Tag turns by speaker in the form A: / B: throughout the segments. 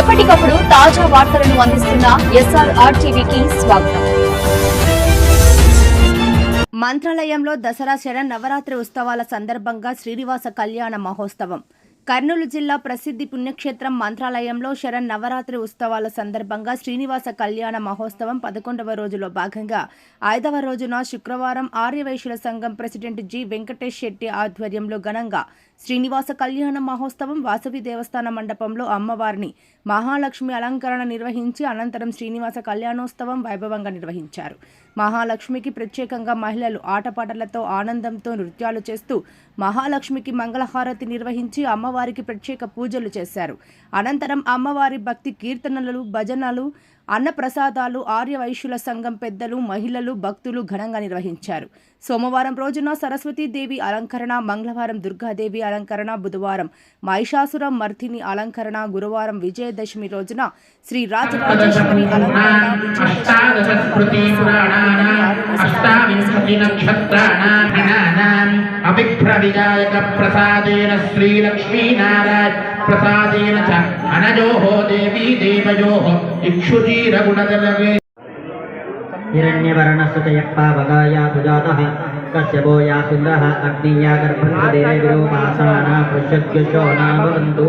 A: ఎప్పటికప్పుడు తాజా వార్తలను అందిస్తున్న ఎస్ఆర్ టీవీకి స్వాగతం.
B: మంత్రాలయంలో దసరా శరణ్ నవరాత్రి ఉత్సవాల సందర్భంగా శ్రీనివాస కళ్యాణ మహోత్సవం. కర్నూలు జిల్లా ప్రసిద్ధి పుణ్యక్షేత్రం మంత్రాలయంలో శరణ్ నవరాత్రి ఉత్సవాల సందర్భంగా శ్రీనివాస కళ్యాణ మహోత్సవం పదకొండవ రోజులో భాగంగా ఐదవ రోజున శుక్రవారం ఆర్యవైశ్యుల సంఘం ప్రెసిడెంట్ జి వెంకటేష్ శెట్టి ఆధ్వర్యంలో ఘనంగా శ్రీనివాస కళ్యాణ మహోత్సవం వాసవి దేవస్థాన మండపంలో అమ్మవారిని మహాలక్ష్మి అలంకరణ నిర్వహించి అనంతరం శ్రీనివాస కళ్యాణోత్సవం వైభవంగా నిర్వహించారు. మహాలక్ష్మికి ప్రత్యేకంగా మహిళలు ఆటపాటలతో ఆనందంతో నృత్యాలు చేస్తూ మహాలక్ష్మికి మంగళహారతి నిర్వహించి అమ్మవారికి ప్రత్యేక పూజలు చేశారు. అనంతరం అమ్మవారి భక్తి కీర్తనలు భజనలు అన్నప్రసాదాలు ఆర్య వైశ్యుల సంఘం పెద్దలు మహిళలు భక్తులు ఘనంగా నిర్వహించారు. సోమవారం రోజున సరస్వతీదేవి అలంకరణ మంగళవారం దుర్గాదేవి అలంకరణ బుధవారం మహిషాసుర మర్దిని అలంకరణ గురువారం విజయదశమి రోజున శ్రీ రాజరాజేశ్వరి అలంకరణ
C: ప్రసాదేన శ్రీలక్ష్మీనారాయణ ప్రసాదేన చ అనజోః దేవీ इक्षुजी रघुनदलवे
D: हिरण्यवर्णसुतयः पावगाया सुजातः कश्यपो या सुन्दरः अग्निया
C: गर्भं हृदये विरोपासाना पृषद्युषो न भवन्तु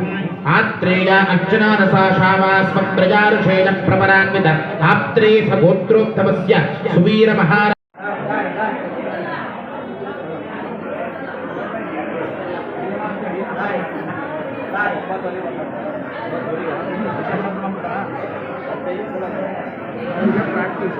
C: ఆత్రేయ అర్జునానసాశావాస్మ ప్రజారుషేణ ప్రపరాన్విత ఆత్రే స గోత్రోత్తమస్య సువీర మహారా ప్రాక్టీస్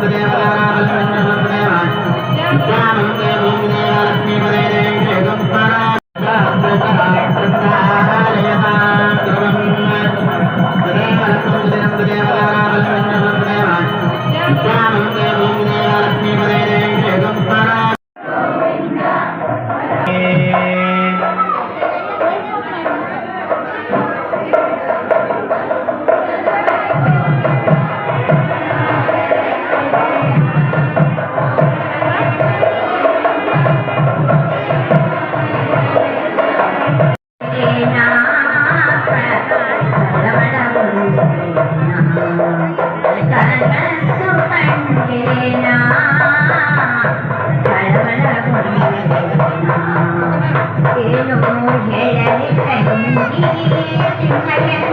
C: Thank
E: you.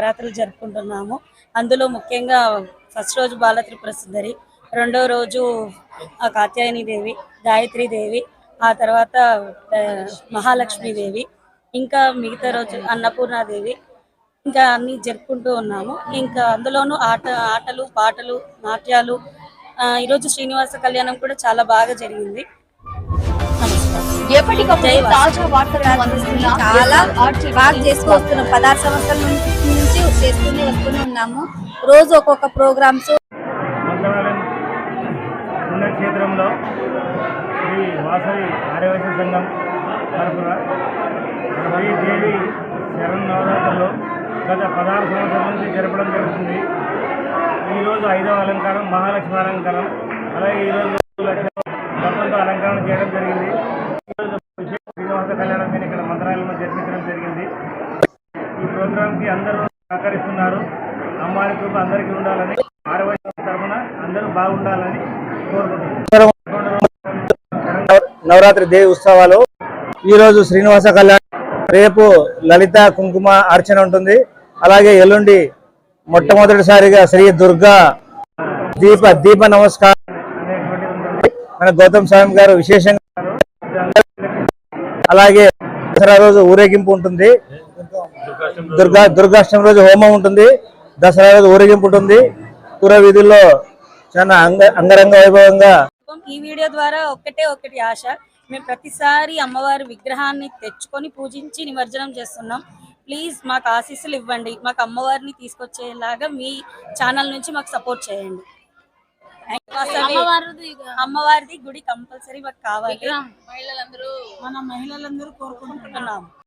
E: నవరాత్రులు జరుపుకుంటున్నాము. అందులో ముఖ్యంగా ఫస్ట్ రోజు బాలత్రి ప్రసిద్ధరి సుందరి రెండో రోజు ఆ కాత్యాయని దేవి గాయత్రి దేవి ఆ తర్వాత మహాలక్ష్మీదేవి మహాలక్ష్మి దేవి ఇంకా మిగతా రోజు అన్నపూర్ణాదేవి ఇంకా అన్ని జరుపుకుంటూ ఉన్నాము. ఇంకా అందులోనూ ఆట ఆటలు పాటలు నాట్యాలు ఈరోజు శ్రీనివాస కళ్యాణం కూడా చాలా బాగా జరిగింది.
A: ఎప్పటికప్పుడు. తాజా వార్తలను అందిస్తున్న
F: చాలా బాగా చేసుకొస్తున్నాం పదహారు సంవత్సరాల నుంచి నుంచి చేసుకుని వస్తూనే ఉన్నాము. రోజు ఒక్కొక్క ప్రోగ్రామ్స్.
G: మంగళవారం పుణ్యక్షేత్రంలో శ్రీ వాసవి ఆర్యవైశ్య సంఘం తరఫున శ్రీ దేవి శరణ్ నవరాత్రులు గత పదహారు సంవత్సరాల నుంచి జరపడం జరుగుతుంది. ఈరోజు ఐదవ అలంకారం మహాలక్ష్మి అలంకారం. అలాగే ఈరోజు దప్పంతో అలంకరణ చేయడం జరిగింది ఈరోజు శ్రీనివాస కళ్యాణం నేను ఇక్కడ మంత్రాలయంలో జరిపించడం జరిగింది ఈ ప్రోగ్రాంకి అందరూ సహకరిస్తున్నారు అమ్మారి అందరికీ ఉండాలని ఆరవైశ్య తరఫున అందరూ బాగుండాలని కోరుకుంటున్నాను నవరాత్రి దేవి ఉత్సవాలు. ఈ రోజు శ్రీనివాస కళ్యాణ్ రేపు లలిత కుంకుమ అర్చన ఉంటుంది. అలాగే ఎల్లుండి మొట్టమొదటిసారిగా శ్రీ దుర్గా దీప దీప నమస్కారం. మన గౌతమ్ స్వామి గారు విశేషంగా అలాగే దసరా రోజు ఊరేగింపు ఉంటుంది. దుర్గా దుర్గాష్టమి రోజు హోమం ఉంటుంది. దసరా రోజు ఊరేగింపు ఉంటుంది. పుర వీధుల్లో చాలా అంగ అంగరంగ వైభవంగా.
E: ఈ వీడియో ద్వారా ఒక్కటే ఒక్కటి ఆశ. మేము ప్రతిసారి అమ్మవారి విగ్రహాన్ని తెచ్చుకొని పూజించి నిమజ్జనం చేస్తున్నాం. ప్లీజ్ మాకు ఆశీస్సులు ఇవ్వండి. మాకు అమ్మవారిని తీసుకొచ్చేలాగా మీ ఛానల్ నుంచి మాకు సపోర్ట్ చేయండి. అమ్మవారిది గుడి కంపల్సరీ మాకు కావాలి. మన మహిళలందరూ కోరుకుంటున్నాము.